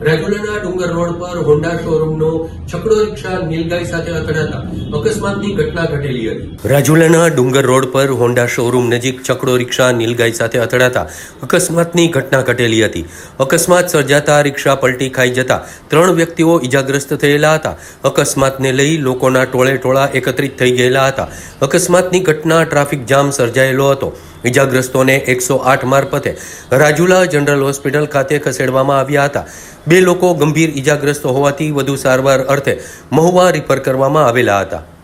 રાજુલાના ડુંગર રોડ પર હોન્ડા શોરૂમનો છકડો રિક્ષા નીલગાય સાથે અથડાતા અકસ્માતની ઘટના ઘટેલી હતી. રાજુલાના ડુંગર રોડ પર હોન્ડા શોરૂમ નજીક છકડો રિક્ષા નીલગાય સાથે અથડાતા અકસ્માતની ઘટના ઘટેલી હતી. અકસ્માત સર્જાતા રિક્ષા પલટી ખાઈ જતા ત્રણ વ્યક્તિઓ ઇજાગ્રસ્ત થયેલા હતા. અકસ્માતને લઈ લોકોના ટોળે ટોળા એકત્રિત થઈ ગયેલા હતા. અકસ્માતની ઘટના ટ્રાફિક જામ સર્જાયેલો હતો. ઈજાગ્રસ્તોને એકસો આઠ મારફતે રાજુલા જનરલ હોસ્પિટલ ખાતે ખસેડવામાં આવ્યા હતા. બે લોકો ગંભીર ઈજાગ્રસ્ત હોવાથી વધુ સારવાર અર્થે મહુવા રિફર કરવામાં આવેલા હતા.